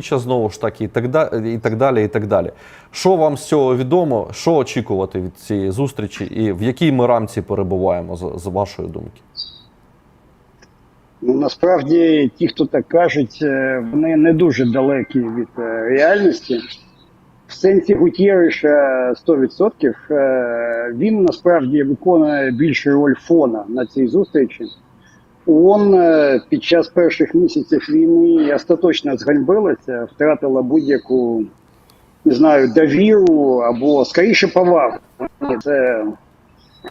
знову ж таки, і так далі, і так далі. і так далі. Що вам з цього відомо? Що очікувати від цієї зустрічі, і в якій ми рамці перебуваємо з, з вашої думки? Ну, насправді, ті, хто так кажуть, е, вони не дуже далекі від е, реальності. В сенсі Гутєриша 100%. е, Він насправді виконує більше роль фона на цій зустрічі. ООН е, під час перших місяців війни остаточно зганьбилася, втратила будь-яку не знаю, довіру або скоріше повагу. Це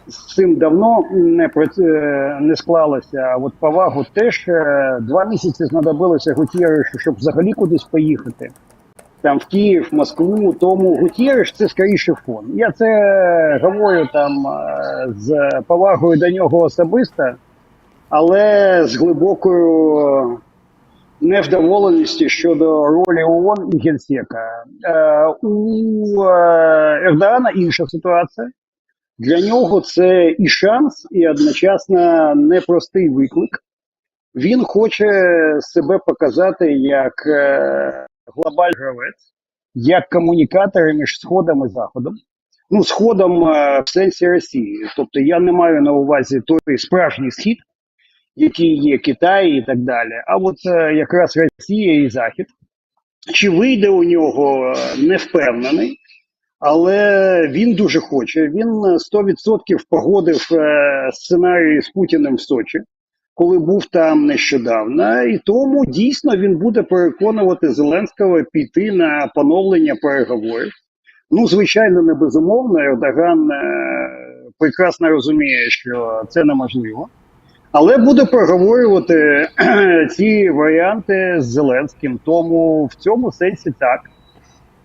з цим давно не е, не склалося. А от повагу теж е, два місяці знадобилося Гутєришу, щоб взагалі кудись поїхати. Там в Київ, Москву. Тому Гутєриш це скоріше фон. Я це говорю там з повагою до нього особисто, але з глибокою невдоволеністю щодо ролі ООН і Генсека. Е, у е, Ердогана інша ситуація. Для нього це і шанс, і одночасно непростий виклик. Він хоче себе показати як е, глобальний гравець, як комунікатор між Сходом і Заходом. Ну, Сходом е, в сенсі Росії. Тобто я не маю на увазі той справжній схід, який є Китай і так далі. А от е, якраз Росія і Захід. Чи вийде у нього е, не впевнений, але він дуже хоче. Він е, 100% погодив е, сценарій з Путіним в Сочі, коли був там нещодавно, і тому дійсно він буде переконувати Зеленського піти на поновлення переговорів. Ну, звичайно, не безумовно. Ердоган прекрасно розуміє, що це неможливо. Але буде проговорювати ці варіанти з Зеленським. Тому в цьому сенсі так.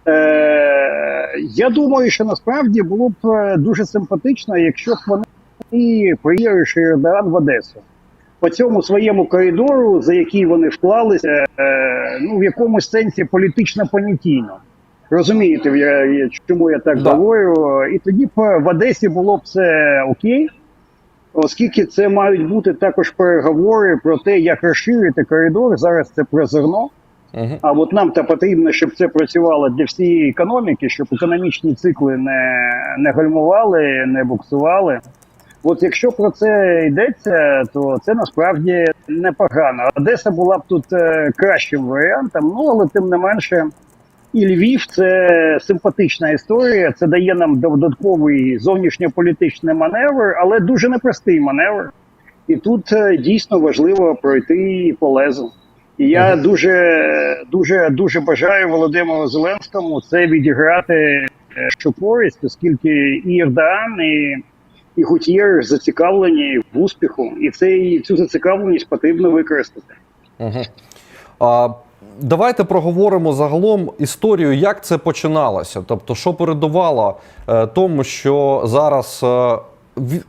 Е, я думаю, що насправді було б е, дуже симпатично, якщо б вони приїхали Ердоган в Одесу. По цьому своєму коридору, за який вони вклалися, е, ну в якомусь сенсі політично понятійно. Розумієте, я, я, чому я так Да. говорю? І тоді б в Одесі було б все окей, оскільки це мають бути також переговори про те, як розширити коридор. Зараз це про зерно. Угу. А от нам то потрібно, щоб це працювало для всієї економіки, щоб економічні цикли не, не гальмували, не буксували. От якщо про це йдеться, то це насправді непогано. Одеса була б тут е, кращим варіантом, ну але тим не менше, і Львів це симпатична історія. Це дає нам додатковий зовнішньополітичний маневр, але дуже непростий маневр. І тут е, дійсно важливо пройти по лезу. І я дуже, дуже, дуже бажаю Володимиру Зеленському це відіграти е, що користь, оскільки і Ердоган, і, і Гутєр зацікавлені в успіху, і цей цю зацікавленість потрібно використати. Угу. А, давайте проговоримо загалом історію, як це починалося. Тобто, що передувало е, тому, що зараз е, ві-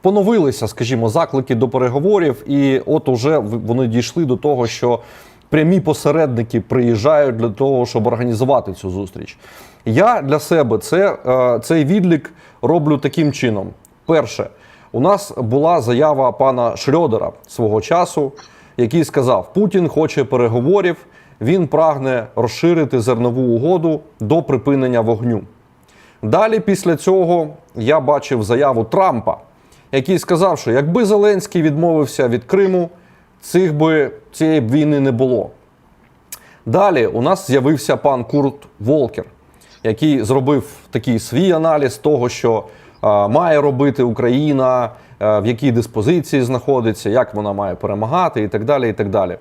поновилися, скажімо, заклики до переговорів, і от уже вони дійшли до того, що прямі посередники приїжджають для того, щоб організувати цю зустріч. Я для себе це, е, цей відлік роблю таким чином: перше, у нас була заява пана Шрьодера свого часу, який сказав: Путін хоче переговорів, він прагне розширити зернову угоду до припинення вогню. Далі, після цього, я бачив заяву Трампа, який сказав, що якби Зеленський відмовився від Криму, цих би цієї б війни не було. Далі у нас з'явився пан Курт Волкер, який зробив такий свій аналіз того, що е, має робити Україна, е, в якій диспозиції знаходиться, як вона має перемагати, і так далі. І так далі.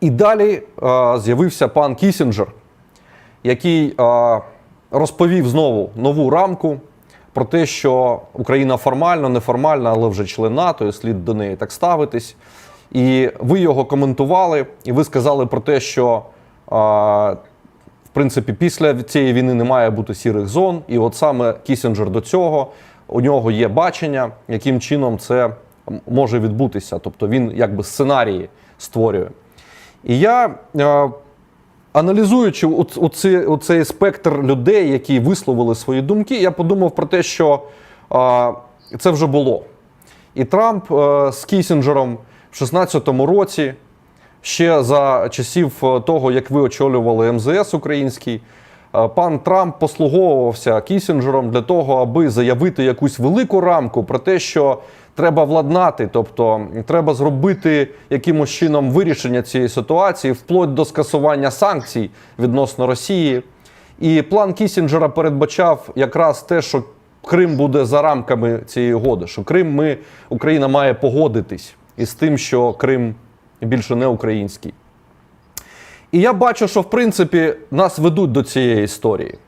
І далі е, з'явився пан Кісінджер, який е, розповів знову нову рамку про те, що Україна формально, неформально, але вже член НАТО, і слід до неї так ставитись. І ви його коментували, і ви сказали про те, що е, в принципі після цієї війни не має бути сірих зон. І от саме Кісінджер до цього у нього є бачення, яким чином це може відбутися. Тобто він якби сценарії створює. І я, е, аналізуючи оцей спектр людей, які висловили свої думки, я подумав про те, що е, це вже було. І Трамп е, з Кісінджером в 16-му році ще за часів того, як ви очолювали МЗС український. Пан Трамп послуговувався Кісінджером для того, аби заявити якусь велику рамку про те, що треба владнати, тобто треба зробити якимось чином вирішення цієї ситуації, вплоть до скасування санкцій відносно Росії. І план Кісінджера передбачав якраз те, що Крим буде за рамками цієї угоди, що Крим ми Україна має погодитись із тим, що Крим більше не український. І я бачу, що в принципі нас ведуть до цієї історії.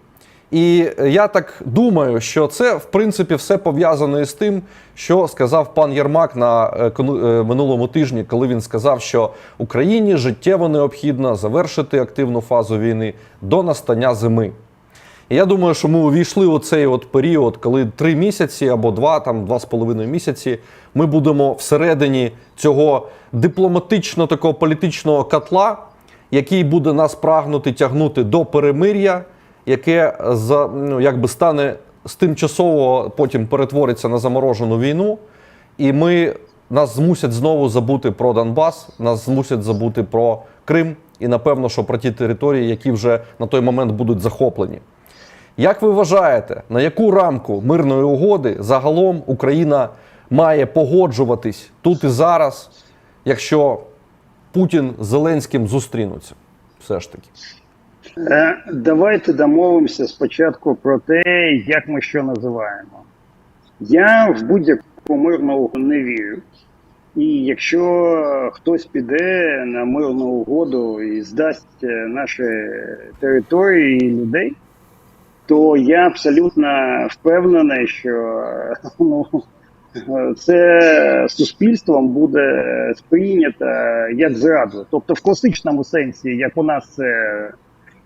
І я так думаю, що це в принципі все пов'язано із тим, що сказав пан Єрмак на е, е, минулому тижні, коли він сказав, що Україні життєво необхідно завершити активну фазу війни до настання зими. І я думаю, що ми увійшли у цей от період, коли три місяці або два, там два з половиною місяці, ми будемо всередині цього дипломатично такого політичного котла, який буде нас прагнути тягнути до перемир'я, яке за ну, якби стане з тимчасово потім перетвориться на заморожену війну, і ми нас змусять знову забути про Донбас, нас змусять забути про Крим і напевно, що про ті території, які вже на той момент будуть захоплені. Як ви вважаєте, на яку рамку мирної угоди загалом Україна має погоджуватись тут і зараз, якщо Путін з Зеленським зустрінуться? Все ж таки. Е, Давайте домовимося спочатку про те, як ми що називаємо. Я в будь-яку мирну угоду не вірю. І якщо хтось піде на мирну угоду і здасть е, наші території і людей, то я абсолютно впевнений, що ну, це суспільством буде сприйнято як зраду. Тобто, в класичному сенсі, як у нас це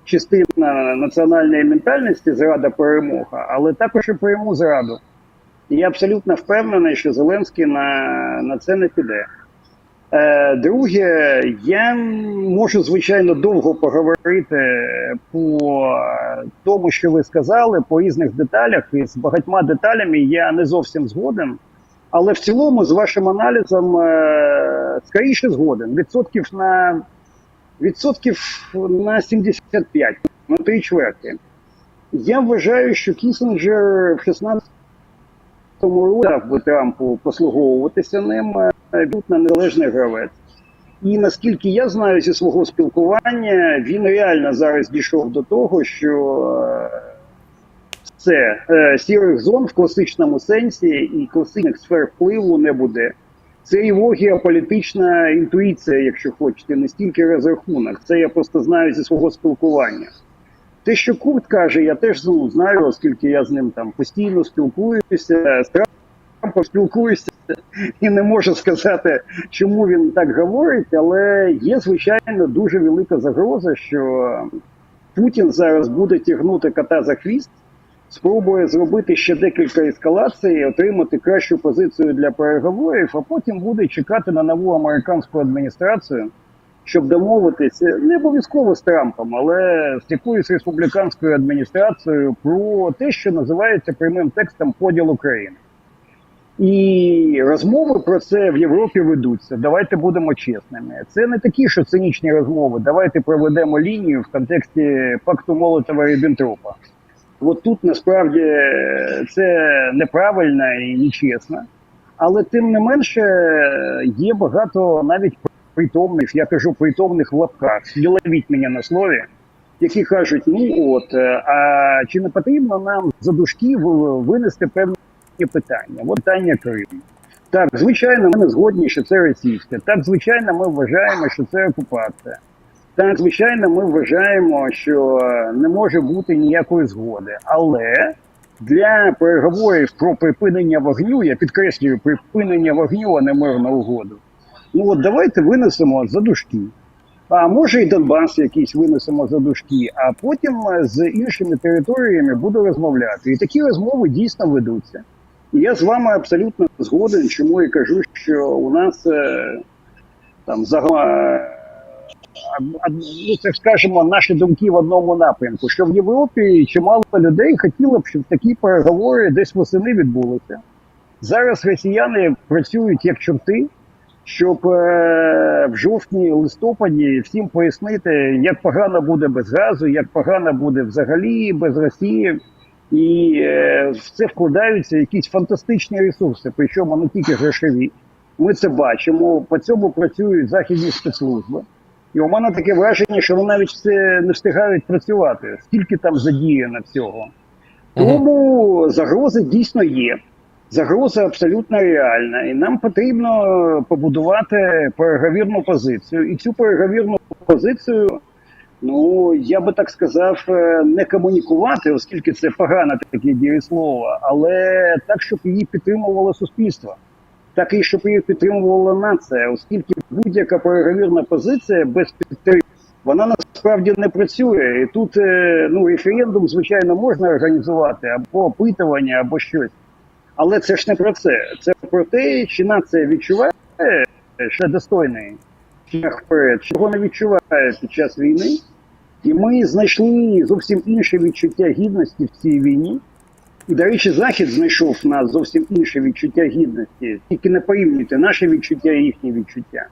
частина національної ментальності зрада перемога, але також і пряму зраду. І я абсолютно впевнений, що Зеленський на, на це не піде. Е, друге, я можу звичайно довго поговорити по тому, що ви сказали, по різних деталях, і з багатьма деталями я не зовсім згоден. Але в цілому, з вашим аналізом, е, скоріше згоден. Відсотків на відсотків на 75, на три чверті. Я вважаю, що Кісінджер в 16 році би Трампу послуговуватися ним е, тут на незалежний гравець. І наскільки я знаю зі свого спілкування, він реально зараз дійшов до того, що е, це е, сірих зон в класичному сенсі і класичних сфер впливу не буде. Це його геополітична інтуїція, якщо хочете, не стільки розрахунок. Це я просто знаю зі свого спілкування. Те, що Курт каже, я теж ну, знаю, оскільки я з ним там постійно спілкуюся, з Трампом спілкуюся і не можу сказати, чому він так говорить, але є, звичайно, дуже велика загроза, що Путін зараз буде тягнути кота за хвіст, спробує зробити ще декілька ескалацій, отримати кращу позицію для переговорів, а потім буде чекати на нову американську адміністрацію, щоб домовитися не обов'язково з Трампом, але з якоюсь республіканською адміністрацією про те, що називається прямим текстом поділ України. І розмови про це в Європі ведуться. Давайте будемо чесними. Це не такі, що цинічні розмови. Давайте проведемо лінію в контексті пакту Молотова Ріббентропа. От тут насправді це неправильно і нечесно. Але тим не менше є багато навіть притомних, я кажу притомних в лапках. Не ловіть мене на слові, які кажуть: ну от, е, а чи не потрібно нам за дужки винести певні питання? От питання Криму. Так, звичайно, ми не згодні, що це російське. Так, звичайно, ми вважаємо, що це окупація. Так, звичайно, ми вважаємо, що не може бути ніякої згоди. Але для переговорів про припинення вогню, я підкреслюю, припинення вогню, а не мирну угоду. Ну от давайте винесемо за дужки. А може і Донбас якийсь винесемо за дужки, а потім е, з іншими територіями буду розмовляти. І такі розмови дійсно ведуться. І я з вами абсолютно згоден, чому і кажу, що у нас е, там загалом, е, а- а, ну, так скажемо, наші думки в одному напрямку, що в Європі чимало людей хотіло б, щоб такі переговори десь восени відбулися. Зараз росіяни працюють як чорти, щоб е, в жовтні, листопаді всім пояснити, як погано буде без газу, як погано буде взагалі без Росії. І е, в це вкладаються якісь фантастичні ресурси, причому не тільки грошові. Ми це бачимо. По цьому працюють західні спецслужби. І у мене таке враження, що вони навіть все не встигають працювати. Скільки там задіяно всього. Тому загрози дійсно є. Загроза абсолютно реальна, і нам потрібно побудувати переговірну позицію. І цю переговірну позицію, ну я би так сказав, е, не комунікувати, оскільки це погане таке дієслово, але так, щоб її підтримувало суспільство, так і щоб її підтримувала нація, оскільки будь-яка переговірна позиція без підтримки. Вона насправді не працює, і тут е, ну референдум, звичайно, можна організувати або опитування, або щось. Але це ж не про це. Це про те, чи нація відчуває, що достойний шлях вперед, чого не відчуває під час війни. І ми знайшли зовсім інше відчуття гідності в цій війні. До речі, Захід знайшов в нас зовсім інше відчуття гідності. Тільки не порівнюйте наше відчуття і їхнє відчуття.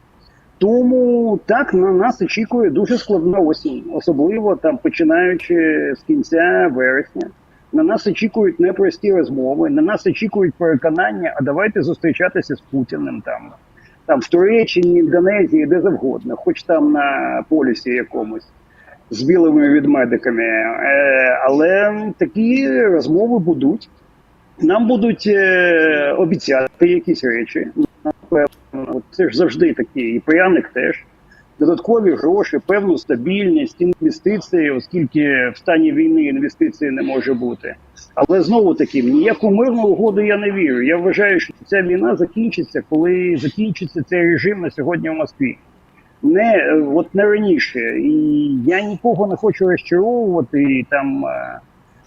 Тому так на нас очікує дуже складна осінь, особливо там починаючи з кінця вересня. На нас очікують непрості розмови, на нас очікують переконання, а давайте зустрічатися з Путіним там, там в Туреччині, Індонезії, де завгодно, хоч там на полюсі якомусь з білими відмедиками. Е, але такі розмови будуть. Нам будуть е, обіцяти якісь речі. Напевно, це ж завжди такі, і пряник теж. Додаткові гроші, певну стабільність, інвестиції, оскільки в стані війни інвестиції не може бути. Але знову таки, ніяку мирну угоду я не вірю. Я вважаю, що ця війна закінчиться, коли закінчиться цей режим на сьогодні в Москві. Не от не раніше. І я нікого не хочу розчаровувати і там е,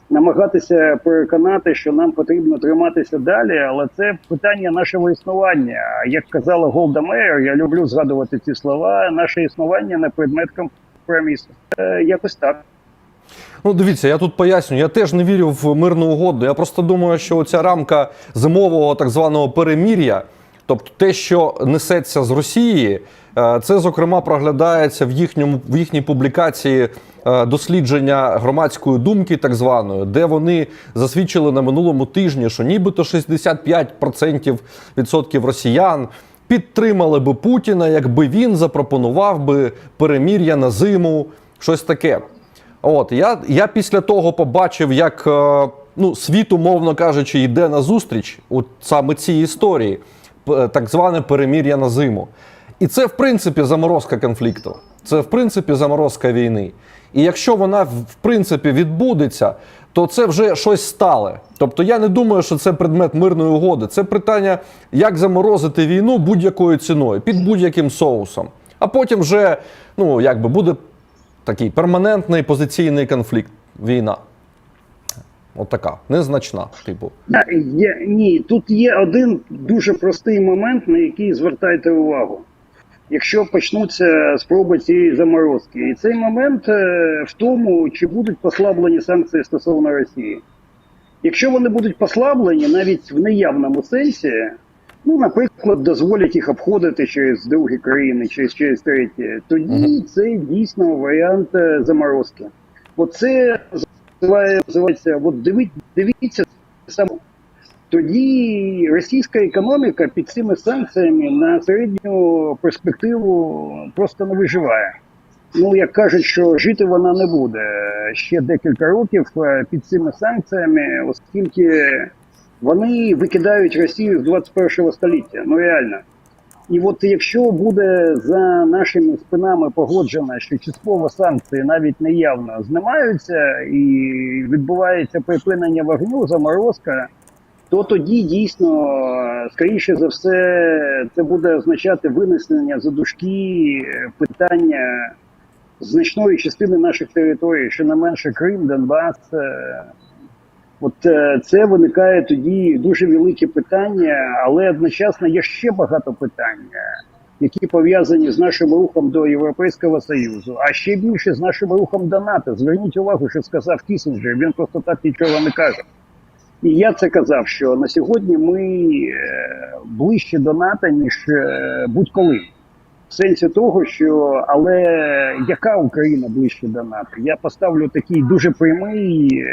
намагатися переконати, що нам потрібно триматися далі, але це питання нашого існування. Як казала Голда Меєр, я люблю згадувати ці слова. Наше існування не предмет компромісу. Е, Якось так. Ну, дивіться, я тут поясню. Я теж не вірю в мирну угоду. Я просто думаю, що ця рамка зимового так званого перемір'я, тобто те, що несеться з Росії, е, це зокрема проглядається в їхньому в їхній публікації е, дослідження громадської думки, так званої, де вони засвідчили на минулому тижні, що нібито 65% відсотків росіян. Підтримали би Путіна, якби він запропонував би перемір'я на зиму, щось таке. От я, я після того побачив, як е, ну, світ, умовно кажучи, йде на зустріч от саме цій історії, так зване перемір'я на зиму. І це, в принципі, заморозка конфлікту. Це, в принципі, заморозка війни. І якщо вона, в принципі, відбудеться, то це вже щось стале. Тобто я не думаю, що це предмет мирної угоди. Це питання, як заморозити війну будь-якою ціною, під будь-яким соусом. А потім вже ну, якби буде такий перманентний позиційний конфлікт, війна. От така, незначна, типу. Да, є, ні, тут є один дуже простий момент, на який звертайте увагу. Якщо почнуться спроби цієї заморозки, і цей момент е, в тому, чи будуть послаблені санкції стосовно Росії. Якщо вони будуть послаблені навіть в неявному сенсі, ну, наприклад, дозволять їх обходити через другі країни, через, через треті, тоді це дійсно варіант е, заморозки. Оце називається, от диві- дивіться саме. Тоді російська економіка під цими санкціями на середню перспективу просто не виживає. Ну, як кажуть, що жити вона не буде ще декілька років е, під цими санкціями, оскільки вони викидають Росію з 21 століття. Ну реально. І от якщо буде за нашими спинами погоджено, що частково санкції навіть неявно знімаються і відбувається припинення вогню, заморозка, то тоді дійсно, е, скоріше за все, це буде означати винесення за дужки е, питання значної частини наших територій, що не менше Крим, Донбас. От е, це виникає тоді дуже велике питання, але одночасно є ще багато питань, які пов'язані з нашим рухом до Європейського Союзу, а ще більше з нашим рухом до НАТО. Зверніть увагу, що сказав Кісінджер, він просто так нічого не каже. І я це казав, що на сьогодні ми е, ближче до НАТО, ніж е, будь-коли. В сенсі того, що але яка Україна ближче до НАТО? Я поставлю такий дуже прямий,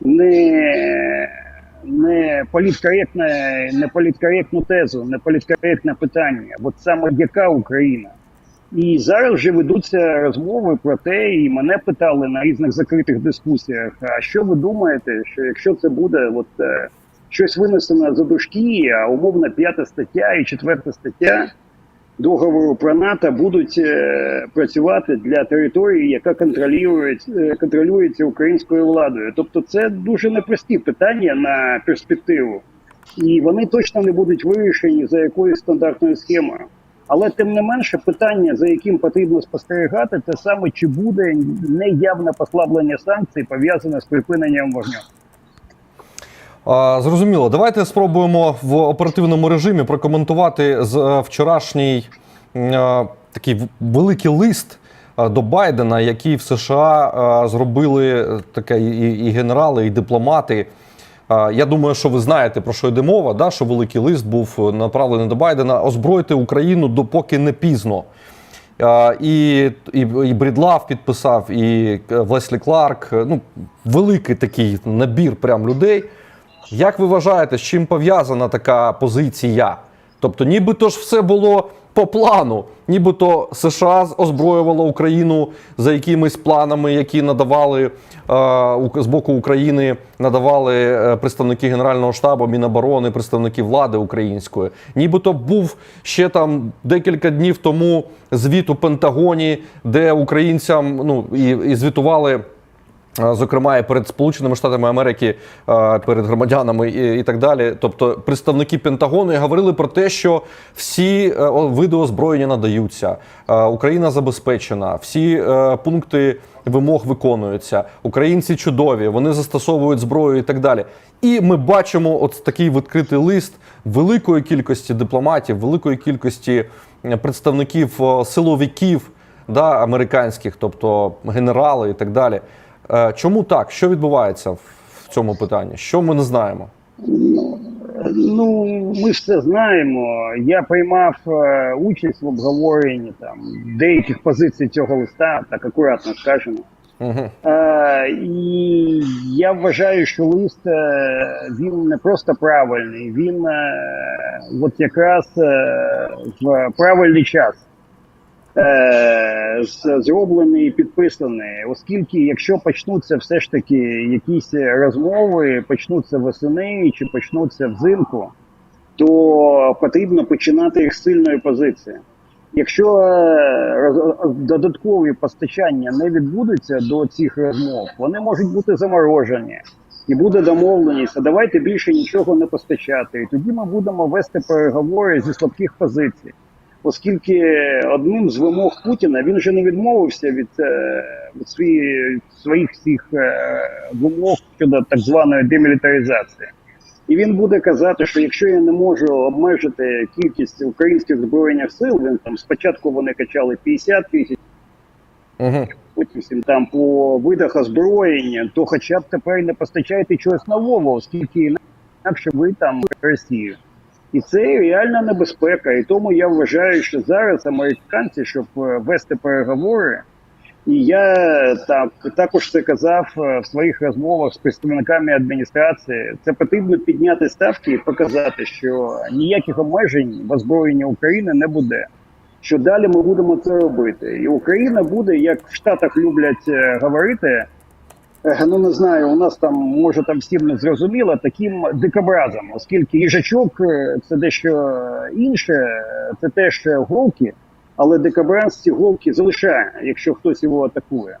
не, не політкоректне, не політкоректну тезу, не політкоректне питання. От саме яка Україна? І зараз вже ведуться розмови про те, і мене питали на різних закритих дискусіях. А що ви думаєте, що якщо це буде от е, щось винесено за дужки, а умовно п'ята стаття і четверта стаття договору про НАТО будуть е, працювати для території, яка контролює, е, контролюється українською владою? Тобто, це дуже непрості питання на перспективу, і вони точно не будуть вирішені за якоюсь стандартною схемою. Але тим не менше, питання, за яким потрібно спостерігати, це саме чи буде неявне послаблення санкцій пов'язане з припиненням вогню. Зрозуміло. Давайте спробуємо в оперативному режимі прокоментувати з е, вчорашній е, такий великий лист е, до Байдена, який в США зробили таке і, генерали, і дипломати. Я думаю, що ви знаєте про що йде мова, да? що великий лист був направлений до Байдена озброїти Україну допоки не пізно. І, і, і Брідлав підписав, і е, Леслі Кларк. Ну, великий такий набір прям людей. Як ви вважаєте, з чим пов'язана така позиція? Тобто, нібито ж все було по плану, нібито США озброювало Україну за якимись планами, які надавали е, з боку України, надавали е, представники Генерального штабу, Міноборони, представники влади української. Нібито був ще там декілька днів тому звіт у Пентагоні, де українцям ну і, і звітували. Зокрема, і перед Сполученими Штатами Америки, перед громадянами і, і так далі. Тобто, представники Пентагону говорили про те, що всі е, види озброєння надаються, Україна забезпечена, всі е, пункти вимог виконуються. Українці чудові, вони застосовують зброю і так далі. І ми бачимо от такий відкритий лист великої кількості дипломатів, великої кількості е, представників силовиків да, американських, тобто генерали і так далі. Е, Чому так? Що відбувається в цьому питанні? Що ми не знаємо? Ну, ми ж це знаємо. Я приймав е, участь в обговоренні там деяких позицій цього листа, так акуратно скажемо. Угу. Е, і я вважаю, що лист е, він не просто правильний, він е, от якраз е, в правильний час зроблений і підписаний, оскільки якщо почнуться все ж таки якісь розмови, почнуться восени чи почнуться взимку, то потрібно починати їх з сильної позиції. Якщо е, додаткові постачання не відбудуться до цих розмов, вони можуть бути заморожені. І буде домовленість, а давайте більше нічого не постачати. І тоді ми будемо вести переговори зі слабких позицій. Оскільки одним з вимог Путіна він же не відмовився від, е, від свої, своїх всіх е, вимог щодо так званої демілітаризації. І він буде казати, що якщо я не можу обмежити кількість українських збройних сил, він там спочатку вони качали 50 тисяч, Угу. потім там по видах озброєння, то хоча б тепер не постачайте чогось нового, оскільки інакше ви там Росію. І це реальна небезпека. І тому я вважаю, що зараз американці, щоб е, вести переговори, і я так також це казав е, в своїх розмовах з представниками адміністрації. Це потрібно підняти ставки і показати, що ніяких обмежень в озброєнні України не буде. Що далі ми будемо це робити, і Україна буде, як в Штатах люблять е, говорити. Ну не знаю, у нас там може там всім не зрозуміло таким дикобразом, оскільки їжачок е, це дещо інше, е, це теж голки, але дикобраз ці голки залишає, якщо хтось його атакує.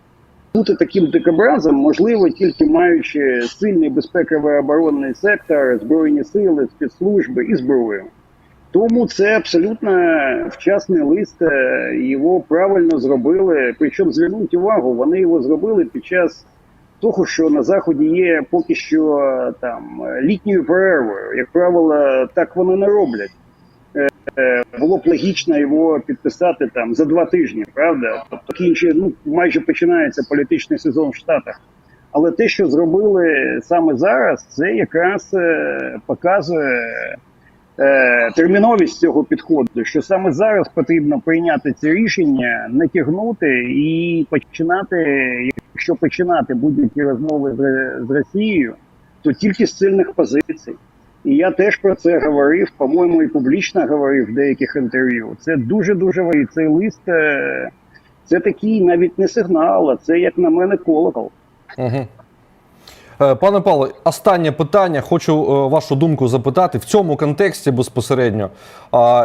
Бути таким дикобразом можливо тільки маючи сильний безпековий оборонний сектор, збройні сили, спецслужби і зброю. Тому це абсолютно вчасний лист. е, Його правильно зробили. Причому зверніть увагу, вони його зробили під час того, що на заході є поки що е, там літньою перервою. Як правило, так вони не роблять. Е, е, Було б логічно його підписати там за два тижні, правда? Тобто кінче, ну майже починається політичний сезон в Штатах. Але те, що зробили саме зараз, це якраз показує е, терміновість цього підходу, що саме зараз потрібно прийняти це рішення, не тягнути і починати, якщо починати будь-які розмови з, з Росією, то тільки з сильних позицій. І я теж про це говорив, по-моєму, і публічно говорив в деяких інтерв'ю. Це дуже дуже важливо. Цей лист е, це такий навіть не сигнал, а це, як на мене, колокол. Угу. Пане Павло, останнє питання. Хочу е, вашу думку запитати в цьому контексті безпосередньо.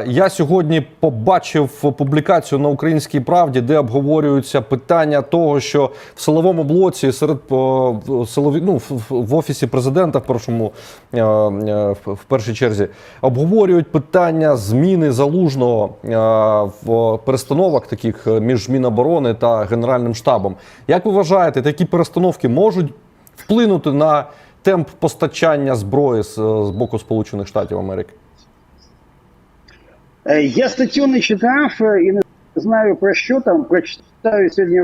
Я сьогодні побачив публікацію на Українській правді, де обговорюються питання того, що в силовому блоці серед в- силові, ну, в- офісі президента в першому е, е, в першій черзі обговорюють питання зміни залужного е, в перестановок таких е, між Міноборони та Генеральним штабом. Як ви вважаєте, такі перестановки можуть вплинути на темп постачання зброї з, з боку Сполучених Штатів Америки? Е, Я статтю не читав е, і не знаю про що там, прочитаю сьогодні.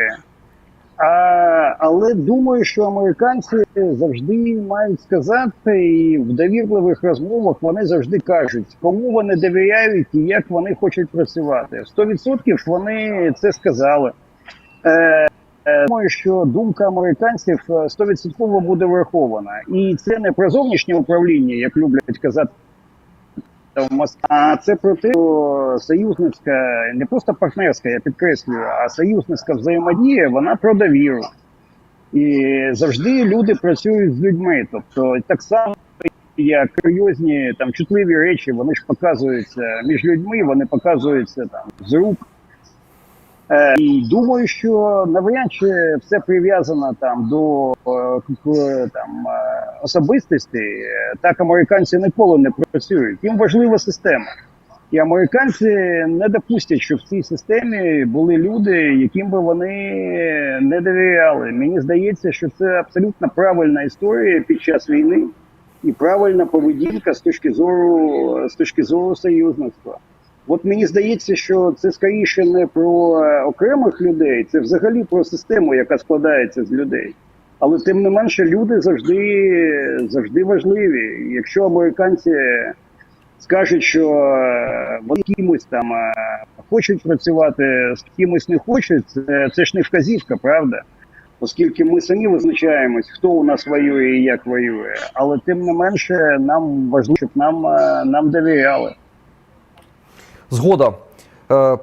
А, але думаю, що американці завжди мають сказати, і в довірливих розмовах вони завжди кажуть, кому вони довіряють і як вони хочуть працювати. 100% вони це сказали. Е, е, Думаю, що думка американців е, 100% буде врахована. І це не про зовнішнє управління, як люблять казати а це про те, що союзницька, не просто партнерська, я підкреслюю, а союзницька взаємодія, вона про довіру. І завжди люди працюють з людьми. Тобто так само, як серйозні там чутливі речі, вони ж показуються між людьми, вони показуються там з рук. Е, і думаю, що навряд чи все прив'язано там до е, там е, особистості. Е, Так американці ніколи не працюють. Їм важлива система. І американці не допустять, щоб в цій системі були люди, яким би вони не довіряли. Мені здається, що це абсолютно правильна історія під час війни і правильна поведінка з точки зору з точки зору союзництва. От мені здається, що це скоріше не про е, окремих людей, це взагалі про систему, яка складається з людей. Але тим не менше, люди завжди завжди важливі. Якщо американці скажуть, що е, вони кимось там е, хочуть працювати, з кимось не хочуть, це, це ж не вказівка, правда? Оскільки ми самі визначаємось, хто у нас воює і як воює. Але тим не менше, нам важливо, щоб нам, нам довіряли. Згода. Е,